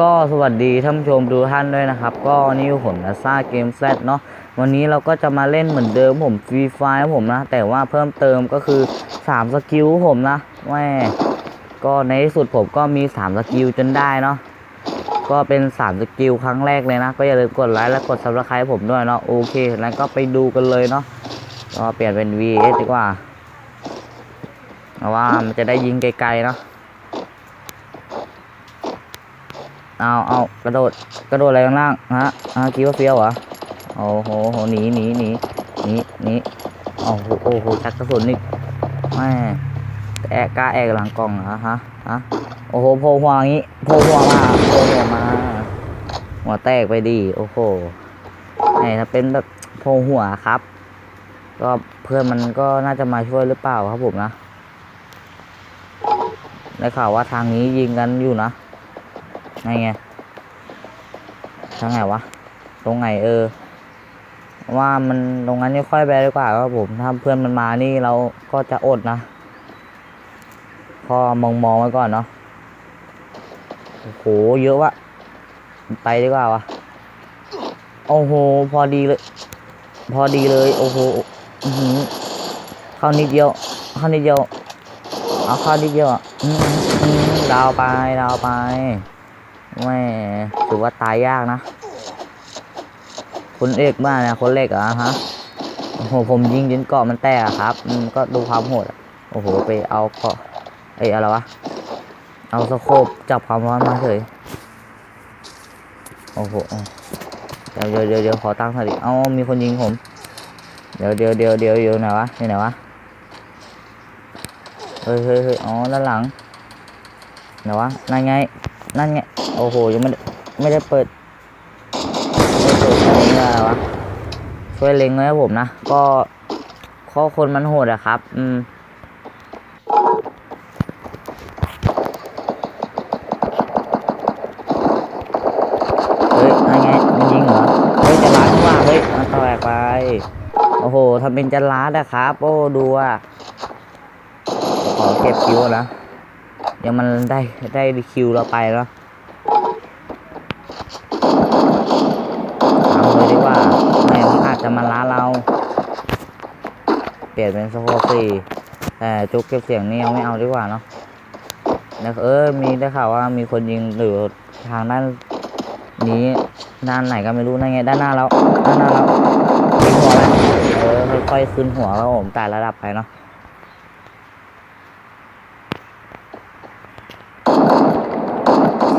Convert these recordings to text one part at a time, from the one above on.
ก็สวัสดีท่านผู้ชมทุกท่านด้วยนะครับ ก็นี่ผมนะซ่าเกมแซดเนาะวันนี้เราก็จะมาเล่นเหมือนเดิมผมฟรีไฟผมนะ แต่ว่าเพิ่มเติมก็คือ3สกิลผมนะแม่ก็ในที่สุดผมก็มี3สกิลจนได้เนาะก็เป็น3สกิลครั้งแรกเลยนะ ก็อย่าลืมกดไลค์และกดซับสไครต์ผมด้วยเนาะโอเค แล้วก็ไปดูกันเลยเนาะก็เปลี่ยนเป็น VS ดีกว่าเพราะว่ามันจะได้ยิงไกลๆเนาะ เอาเอากระโดดกระโดดอะไรข้างล่างฮะฮะคิดว่าเฟี้ยวเหรอโอ้โหโหหนีหนีหนีหนีหนีโอ้โหโอ้โหชักกระสุนนี่แม่แอกกล้าแอกหลังกล่องเหรอฮะฮะโอ้โหโผล่หัวงงี้โผล่หัวมาโผล่หัวมาหัวแตกไปดีโอ้โหไอ้ถ้าเป็นแบบโผล่หัวครับ ก็เพื่อนมันก็น่าจะมาช่วยหรือเปล่าครับผมนะได้ข่าวว่าทางนี้ยิงกันอยู่นะ ไงไงทางไหนวะ ตรงไหนเออ ว่ามันตรงนั้นค่อยไปดีกว่าครับผม ถ้าเพื่อนมันมานี่เราก็จะอดนะ พอมองมองไว้ก่อนเนาะ โอ้โห เยอะวะ ไปดีกว่าวะ โอ้โห พอดีเลย พอดีเลย โอ้โหอื้เข้านิดเดียว เข้านิดเดียว เอาเข้านิดเดียวอะอืมอืมดาวไปดาวไป ไม่ถือว่าตายยากนะ คนเอกมากนะ คนเล็กเหรอะฮะโอ้โหผมยิงจนเกาะมันแตกครับอืมก็ดูความโหดโอ้โหไปเอาเกาะเอ้ยอะไรวะเอาสโคปจับความร้อนมาเฉยโอ้โหเดี๋ยวเดี๋ยวเดี๋ยวขอตั้งสติเอามีคนยิงผมเดี๋ยวเดี๋ยวเดี๋ยวเดี๋ยวเดี๋ยวไหนวะนี่ไหนวะเฮ้ยเฮ้ยเฮ้ยอ๋อด้านหลังไหนวะนั่นไงนั่นไง โอ้โห ยังไม่ได้ไม่ได้เปิดไม่เปิดอะไรเงี้ยวะช่วยเล็งไว้ให้ผมนะ ก็ข้อคนมันโหดอะครับ อืมเฮ้ยนั่นไงมันยิงเหรอเฮ้ยจะล้าดว่าเฮ้ยมันแตกไปโอ้โหทำเป็นจะล้าดอะครับ โอ้ ดูอะ ขอเก็บคิวนะ เดี๋ยวมันได้ได้คิวเราไปแล้วเอาเลยดีกว่าไม่มันอา จะมาล้าเรา เปลี่ยนเป็นสโคปสี่แต่จุกเก็บเสียงนี่ยังไม่เอาดีกว่าเนาะแล้วเออมีได้ข่าวว่ามีคนยิงหรือทางด้านนี้ด้านไหนก็ไม่รู้นั่นไงด้านหน้าเราด้านหน้าเรายิงหัวไปเออค่อยๆขึ้นหัวแล้วผมแต่ระดับไปเนาะ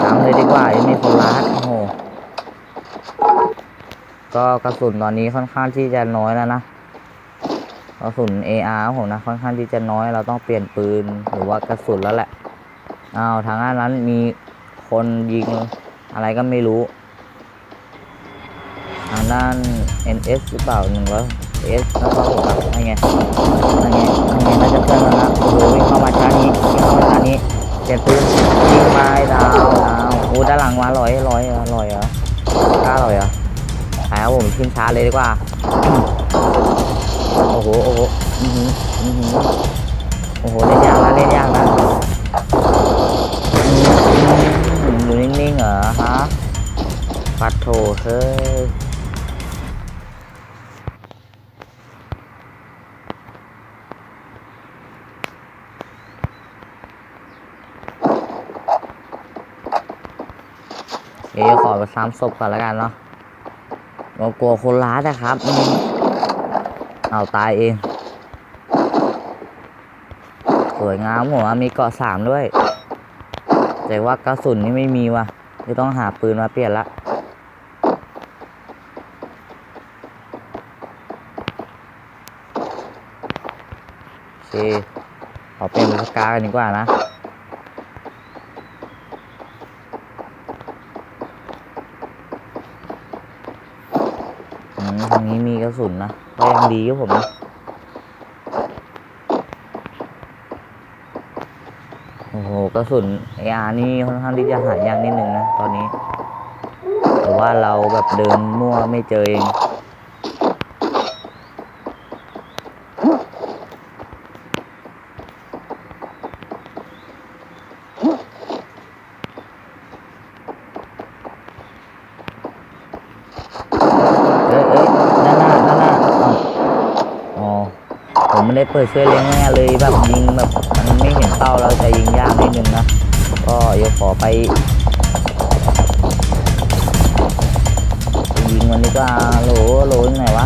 ถามเลยดีกว่ายังมีคนรัดโอ้โห ก็กระสุนตอนนี้ค่อนข้างที่จะน้อยแล้วนะกระสุน AR ของผมนะค่อนข้างที่จะน้อยเราต้องเปลี่ยนปืนหรือว่ากระสุนแล้วแหละอ้าวทางด้านนั้นมีคนยิงอะไรก็ไม่รู้ทางด้าน NS หรือเปล่าหนึ่งร้อย S แล้วก็ผมแบบนั่นไงนั่นไงนั่นไงน่าจะเพื่อนแล้วนะโอ้โหวิ่งเข้ามาช้านี้วิ่งเข้ามาช้านี้เปลี่ยนปืนยิงไปดาวดาวโอ้ด้านหลังมาลอยลอยลอยเหรอกล้าลอยเหรอ หายผมขึ้นช้าเลยดีกว่า โอ้โห โอ้โหอือหืออือหือโอ้โห เล่นยากนะเล่นยากนะอยู่นิ่งๆเหรอฮะปัดโถเฮ้ยเดี๋ยวขอไปซ้ำศพก่อนแล้วกันเนาะ เรากลัวคนร้ายนะครับเอาตายเอง สวยงามผมว่ามีเกาะสามด้วย แต่ว่ากระสุนนี่ไม่มีว่ะจะต้องหาปืนมาเปลี่ยนละโอเคขอเป็นสกากันดีกว่านะ อืมทางนี้มีกระ สุนนะก็ยังดีครับผมนะโอ้โหกระสุนเออานี่ค่อนข้างที่จะหายากนิดนึงนะ ตอนนี้ แต่ว่าเราแบบเดินมั่วไม่เจอเอง ได้เปิดช่วยเลี้ยงแน่เลยแบบยิงแบบมันไม่เห็นเป้าเราจะยิงยากนิดนึงนะก็เดี๋ยวขอไปไปยิงมันดีกว่าโหลโหลยังไงวะ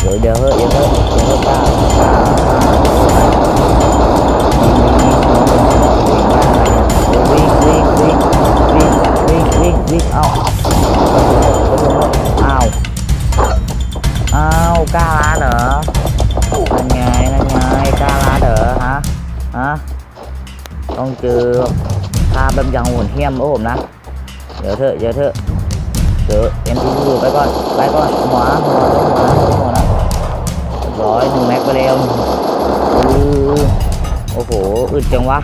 เดี๋ยวเดี๋ยวเฮ้ยเดี๋ยวเฮ้ยเดี๋ยวเฮ้ย เดี๋ยวเถอะเดี๋ยวเถอะเดี๋ยวเอ็นทีไปก่อนไปก่อนหัวหัวหัวหัวนะร้อยหนึ่งแม็กไปเร็วโอ้โหอึดจังวะ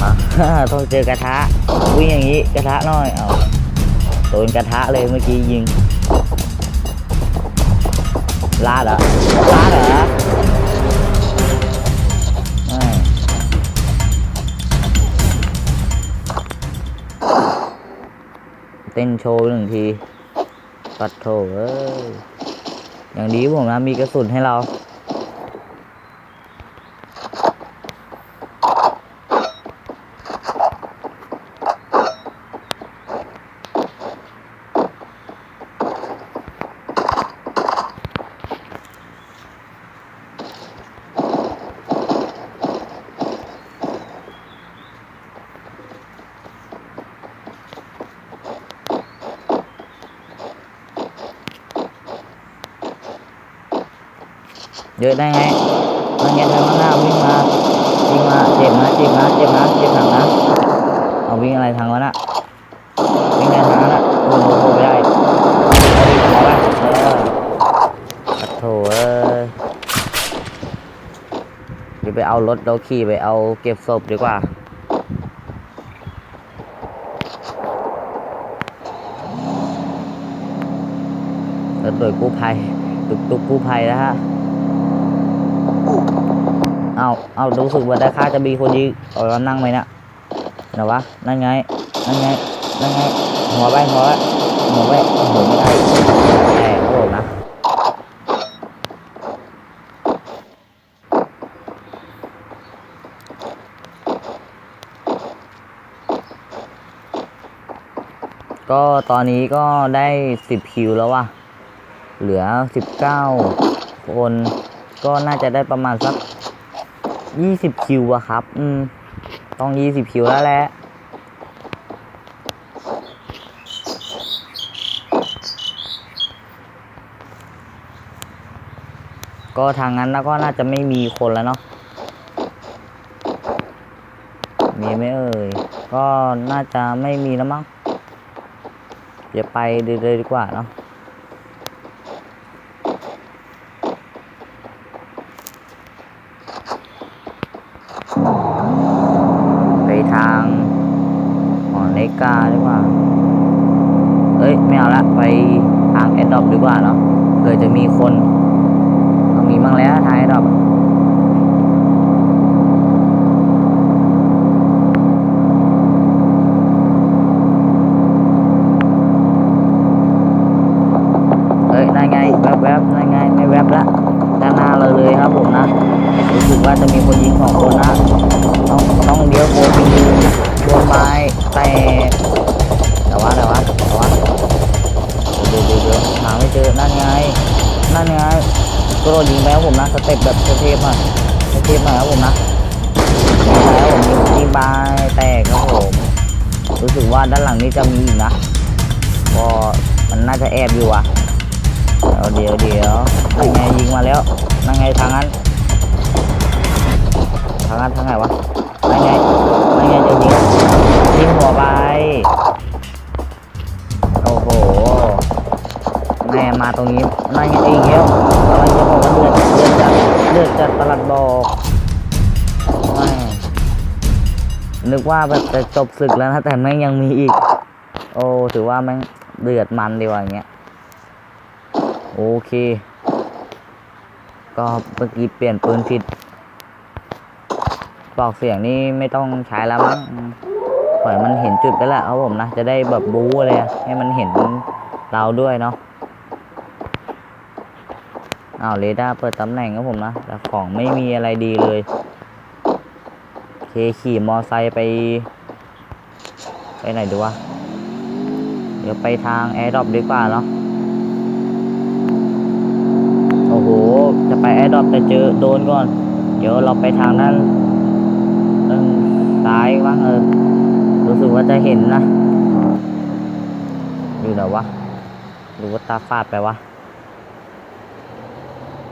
มาต้องเจอกระทะวิ่งอย่างนี้กระทะหน่อยเอาโดนกระทะเลยเมื่อกี้ยิงลาดเหรอลาดเหรอ เต้นโชว์หนึ่งที ปัดโถเอ้ยอย่างดีผมนะมีกระสุนให้เรา เยอะได้ไงนั่นไงทางข้างหน้าวิ่งมาวิ่งมาเจ็บนะเจ็บนะเจ็บนะเจ็บหนักนะเอาวิ่งอะไรทางวะน่ะวิ่งอะไรทางนั้นน่ะโอ้โหโอ้โหไม่ได้เอาวิ่งขอไปเออปัดโถเอ้ยเดี๋ยวไปเอารถเราขี่ไปเอาเก็บศพดีกว่ารถโดยกู้ภัยตุกตุกกู้ภัยนะฮะ เอาเอารู้สึกว่าได้ค่าจะมีคนยิงเอานั่งไหมนะเดี๋ยววะนั่นไงนั่นไงนั่นไงหัวไปหัวไปหัวไปโอ้โหไม่ได้แต่โอ้โหนะก็ตอนนี้ก็ได้สิบคิวแล้วว่ะ เหลือสิบเก้าคน ก็น่าจะได้ประมาณสัก ยี่สิบคิวอะครับ อืม ต้องยี่สิบคิวแล้วแหละก็ทางนั้นแล้วก็น่าจะไม่มีคนแล้วเนาะ มีไหมเอ่ย ก็น่าจะไม่มีแล้วมั้งเดี๋ยวไปเลยดีกว่าเนาะ ไปทางหอนาฬิ กาดีกว่า เอ้ย ไม่เอาละ ไปทางแอดดอปดีกว่าเนาะเผื่อจะมีคนเอามีมั่งแล้วทางแอดดอปเอ้ยนั่นไง แวบแวบๆนั่นไง ไม่แวบละด้านหน้าเราเลยครับผมนะ รู้สึกว่าจะมีคนยิงสองคนนะ ต้องต้องเลี้ยวโค้งไปยืน โดนไม้แตกแต่ว่าแต่ว่าแต่ว่าเดี๋ยวเดี๋ยวเดี๋ยวหาไม่เจอนั่นไงนั่นไงก็โดนยิงไปครับผมนะสเต็ปแบบเทพๆหน่อยเทพๆหน่อยครับผมนะแล้วผมยิงไปแตกครับผมรู้สึกว่าด้านหลังนี้จะมีอีกนะก็มันน่าจะแอบอยู่อะเดี๋ยวเดี๋ยวนั่นไงยิงมาแล้วนั่นไงทางนั้นทางนั้นทางไหนวะนั่นไงนั่นไงจะยิง ยิงหัวไป โอ้โห แม่มาตรงนี้นั่นไงอีกแล้วกำลังจะบอกว่าเลือดเลือดจัดเลือดจัดประหลัดบอกไม่นึกว่าแบบจะจบศึกแล้วนะแต่แม่งยังมีอีก โอ้ถือว่าแม่งเดือดมันดีกว่าอย่างเงี้ย โอเค ก็เมื่อกี้เปลี่ยนปืนผิดปลอกเสียงนี่ไม่ต้องใช้แล้วมั้ง ปล่อยมันเห็นจุดไปแล้วครับผมนะ จะได้แบบบู๊อะไรให้มันเห็นเราด้วยเนาะอ้าวเรดาร์เปิดตำแหน่งครับผมนะ แต่ของไม่มีอะไรดีเลยเคขี่มอไซค์ไป ไปไหนดีวะ เดี๋ยวไปทางแอร์ดรอปดีกว่าเนาะ โอ้โห จะไปแอร์ดรอปแต่เจอโดนก่อน เดี๋ยวเราไปทางนด้านซ้ายบ้างเออ รู้สึกว่าจะเห็นนะ อยู่ไหนวะหรือว่าตาฟาดไปวะ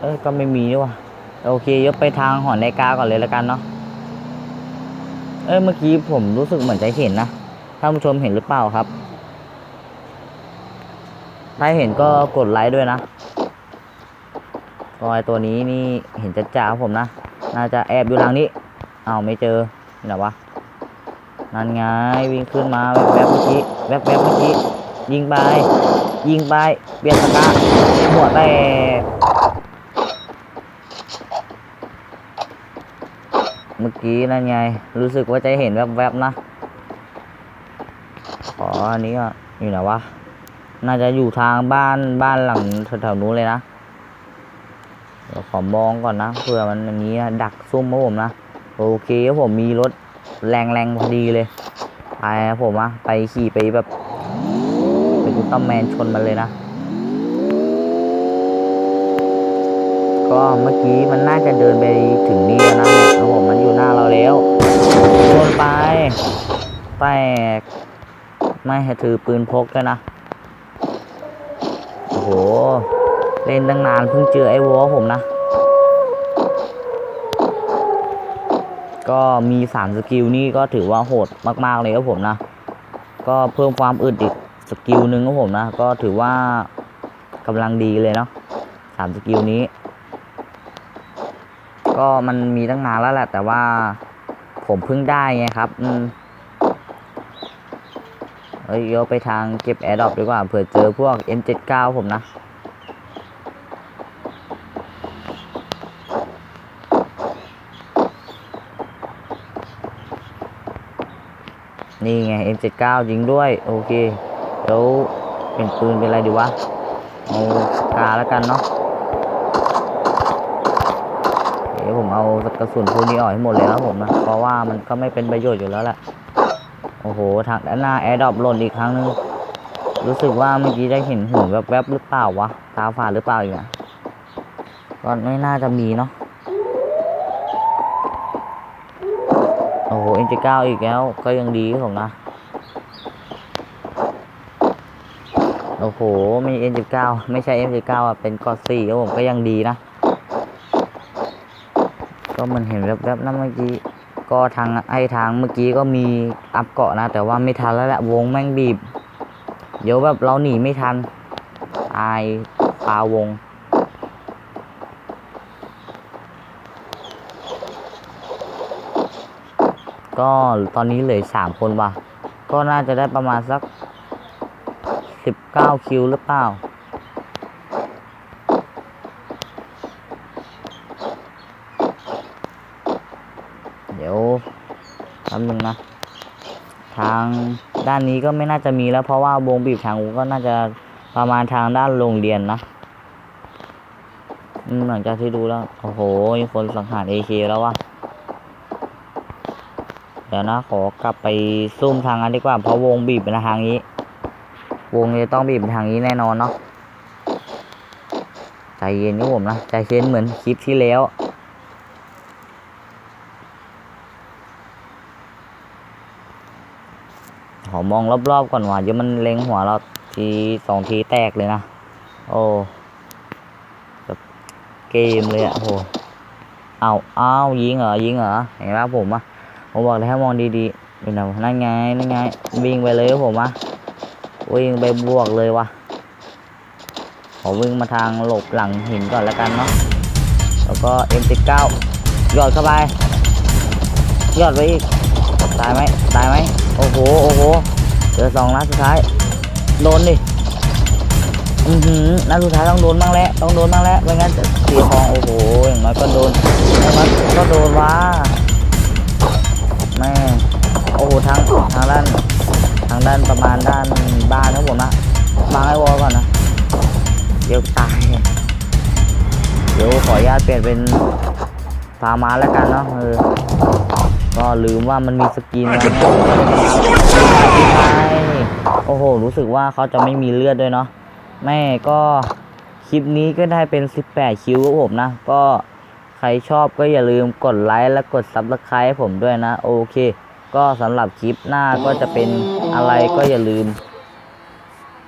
เอ้ยก็ไม่มีด้วยวะโอเคยกไปทางหอนาฬิกาก่อนเลยแล้วกันเนาะ เอ้ยเมื่อกี้ผมรู้สึกเหมือนจะเห็นนะท่านผู้ชมเห็นหรือเปล่าครับ ถ้าเห็นก็กดไลค์ด้วยนะรอยตัวนี้นี่เห็นจะจ่าผมนะ น่าจะแอบอยู่หลังนี้ เอ้าไม่เจอที่ไหนวะ นั่นไงวิ่งขึ้นมาแวบๆเมื่อกี้แวบๆเมื่อกี้ยิงไปยิงไปเปลี่ยนสกาหัวแตกเมื่อกี้นั่นไง รู้สึกว่าจะเห็นแวบๆนะขออันนี้ก็อยู่ไหนวะน่าจะอยู่ทางบ้านบ้านหลังแถวๆนู้นเลยนะเดี๋ยวขอมองก่อนนะเผื่อมันอย่างนี้ดักซุ่มครับผมนะ โอเคครับผมมีรถ แรงๆพอดีเลยไปครับผมอะไปขี่ไปแบบเป็นตร้าแมนชนมันเลยนะ ก็เมื่อกี้มันน่าจะเดินไปถึงนี่แล้วนะครับผมมันอยู่หน้าเราแล้วชนไปแตกไม่ให้ถือปืนพกด้วยนะ โอ้โห เล่นตั้งนานเพิ่งเจอไอ้วอผมนะ ก็มีสามสกิลนี่ก็ถือว่าโหดมาก ๆ เลยครับผมนะ ก็เพิ่มความอึดอีกสกิลหนึ่งครับผมนะ ก็ถือว่ากำลังดีเลยเนาะสามสกิลนี้ ก็มันมีตั้งนานแล้วแหละ แต่ว่าผมเพิ่งได้ไงครับอืมเอ้ยเดี๋ยวไปทางเก็บแอร์ดรอปดีกว่าเผื่อเจอพวก M79 ผมนะ นี่ไง M79 ยิงด้วย โอเคเดี๋ยวเป็นปืนเป็นอะไรดีวะเอากาแล้วกันเนาะเดี๋ยวผมเอากระสุนพวกนี้ออกให้หมดเลยนะผมนะเพราะว่ามันก็ไม่เป็นประโยชน์อยู่แล้วแหละโอ้โหทางด้านหน้าแอร์ดรอปหล่นอีกครั้งนึงรู้สึกว่าเมื่อกี้ได้เห็นหุ่นแวบๆหรือเปล่าวะตาฝาดหรือเปล่าอีกอะก็ไม่น่าจะมีเนาะ โอ้โห N79 อีกแล้ว ก็ยังดีครับผมนะ โอ้โหไม่ N79 ไม่ใช่ M79 อะ เป็นกอสี่ครับผมก็ยังดีนะ ก็มันเห็นแวบๆนะเมื่อกี้ ก็ทางไอ้ทางเมื่อกี้ก็มีอัพเกาะนะ แต่ว่าไม่ทันแล้วแหละ วงแม่งบีบ เดี๋ยวแบบเราหนีไม่ทัน ตายคาวง ก็ตอนนี้เหลือสามคนว่ะ ก็น่าจะได้ประมาณสักสิบเก้าคิวหรือเปล่า เดี๋ยวแป๊บนึงนะ ทางด้านนี้ก็ไม่น่าจะมีแล้วเพราะว่าวงบีบทางกูก็น่าจะประมาณทางด้านโรงเรียนนะหลังจากที่ดูแล้ว โอ้โห คนสังหารเอเคแล้ววะ เดี๋ยวนะ ขอกลับไปซุ่มทางนั้นดีกว่า เพราะวงบีบไปทางนี้ วงจะต้องบีบไปทางนี้แน่นอนเนาะ ใจเย็นครับผมนะ ใจเย็นเหมือนคลิปที่แล้วขอมองรอบๆก่อนว่าเดี๋ยวมันเล็งหัวเราทีสองทีแตกเลยนะ โอ้แบบเกมเลยอะโหเอาเอายิงเหรอยิงเหรอเห็นไหมผมอะ ผมบอกเลยให้มองดีๆอยู่นะนั่นไงนั่นไงวิ่งไปเลยครับผมอะวิ่งไปบวกเลยวะขอวิ่งมาทางหลบหลังหินก่อนแล้วกันเนาะแล้วก็ M19 หยอดเข้าไปหยอดไปอีกตายไหมตายไหมโอ้โหโอ้โหเจอสองนัดสุดท้ายโดนดิอือหือนัดสุดท้ายต้องโดนบ้างแล้วต้องโดนบ้างแล้วไม่งั้นจะเสียของโอ้โหอย่างน้อยก็โดนอย่างน้อยก็โดนว่า แม่โอ้โหทางทางด้านทางด้านประมาณด้านบ้านนะผมนะบังไอ้วอลก่อนนะเดี๋ยวตายเดี๋ยวขออนุญาตเปลี่ยนเป็นฟามาแล้วกันเนาะเออก็ลืมว่ามันมีสกินนะโอ้โห รู้สึกว่าเขาจะไม่มีเลือดด้วยเนาะแม่ก็คลิปนี้ก็ได้เป็น 18 คิวครับผมนะ ก็ ใครชอบก็อย่าลืมกดไลค์และกดซับสไครต์ให้ผมด้วยนะ โอเค ก็สำหรับคลิปหน้าก็จะเป็นอะไรก็อย่าลืม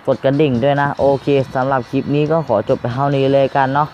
กดกระดิ่งด้วยนะ โอเคสำหรับคลิปนี้ก็ขอจบไปเท่านี้เลยกันเนาะ